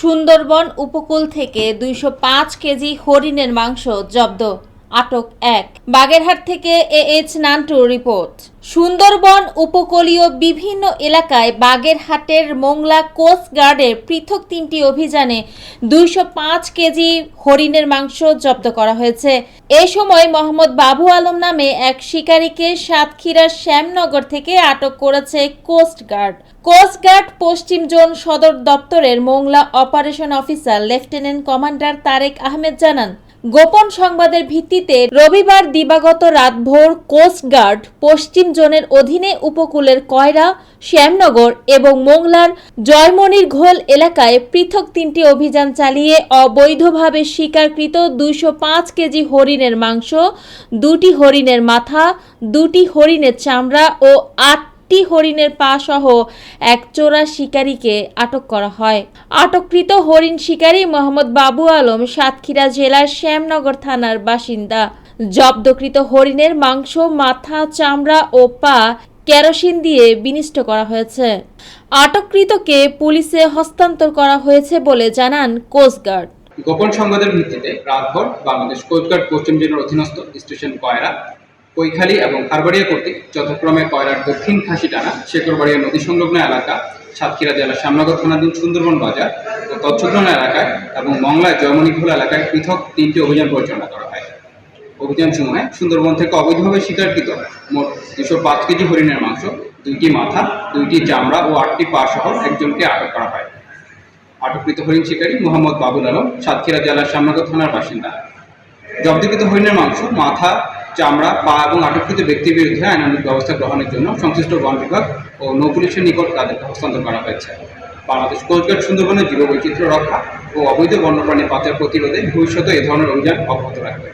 সুন্দরবন উপকূল থেকে দুইশো পাঁচ কেজি হরিণের মাংস জব্দ। আটক এক। বাগেরহাট থেকে A H Nantu report. Sundarban উপকূলীয় বিভিন্ন এলাকায় বাগেরহাটের মোংলা কোস্ট গার্ডের পৃথক তিনটি অভিযানে দুইশো পাঁচ কেজি হরিণের মাংস জব্দ করা হয়েছে। এ সময় মোহাম্মদ বাবু আলম নামে এক শিকারীকে সাতক্ষীরার শ্যামনগর থেকে আটক করেছে কোস্ট গার্ড। কোস্ট গার্ড পশ্চিম জোন সদর দপ্তরের Mongla operation officer lieutenant commander Tarek Ahmed জানান গোপন সংবাদের ভিত্তিতে রবিবার দিবাগত রাতভোর কোস্ট গার্ড পশ্চিম জোনের অধীনে উপকূলের কয়রা, শ্যামনগর এবং মোংলার জয়মনির ঘোল এলাকায় পৃথক তিনটি অভিযান চালিয়ে অবৈধভাবে শিকারকৃত দুইশো পাঁচ কেজি হরিণের মাংস, দুটি হরিণের মাথা, দুটি হরিণের চামড়া ও আট একটি হরিণের পা সহ এক চোরা শিকারীকে আটক করা হয়। আটককৃত হরিণ শিকারী মোহাম্মদ বাবু আলম সাতক্ষীরা জেলার শ্যামনগর থানার বাসিন্দা। জব্দকৃত হরিণের মাংস, মাথা, চামড়া ও পা কেরোসিন দিয়ে বিনিষ্ট করা হয়েছে। আটককৃতকে পুলিশে হস্তান্তর করা হয়েছে বলে জানান কোস্টগার্ড গোপন সংবাদের ভিত্তিতে রাতভর বাংলাদেশ কোস্টগার্ড পশ্চিম জেলার অধীনস্থ স্টেশন কয়রা কৈখালী এবং খারবাড়িয়া কর্তৃক যথাক্রমে কয়রার দক্ষিণ খাসি টানা শেখরবাড়িয়া নদী সংলগ্ন এলাকা, সাতক্ষীরা জেলার শ্যামনগর থানাধীন সুন্দরবন বাজার ও তৎসংলগ্ন এলাকায় এবং মংলায় জয়মণিঘোল এলাকায় পৃথক তিনটি অভিযান পরিচালনা করা হয়। অভিযান সময়ে সুন্দরবন থেকে অবৈধভাবে শিকারকৃত মোট দুশো পাঁচ কেজি হরিণের মাংস, দুইটি মাথা, দুইটি চামড়া ও আটটি পা সহ একজনকে আটক করা হয়। আটককৃত হরিণ শিকারী মোহাম্মদ বাবুল আলম, সাতক্ষীরা জেলার শ্যামনগর থানার বাসিন্দা। জব্দকৃত হরিণের মাংস, মাথা চামড়া পা এবং আটককৃত ব্যক্তির বিরুদ্ধে আইনানুক ব্যবস্থা গ্রহণের জন্য সংশ্লিষ্ট বন বিভাগ ও নৌ পুলিশের নিকট তাদেরকে হস্তান্তর করা হয়েছে। বাংলাদেশ কোস্টগার্ড সুন্দরবনের জীববৈচিত্র্য রক্ষা ও অবৈধ বন্যপ্রাণী পাচার প্রতিরোধে ভবিষ্যতে এ ধরনের অভিযান অব্যাহত রাখবে।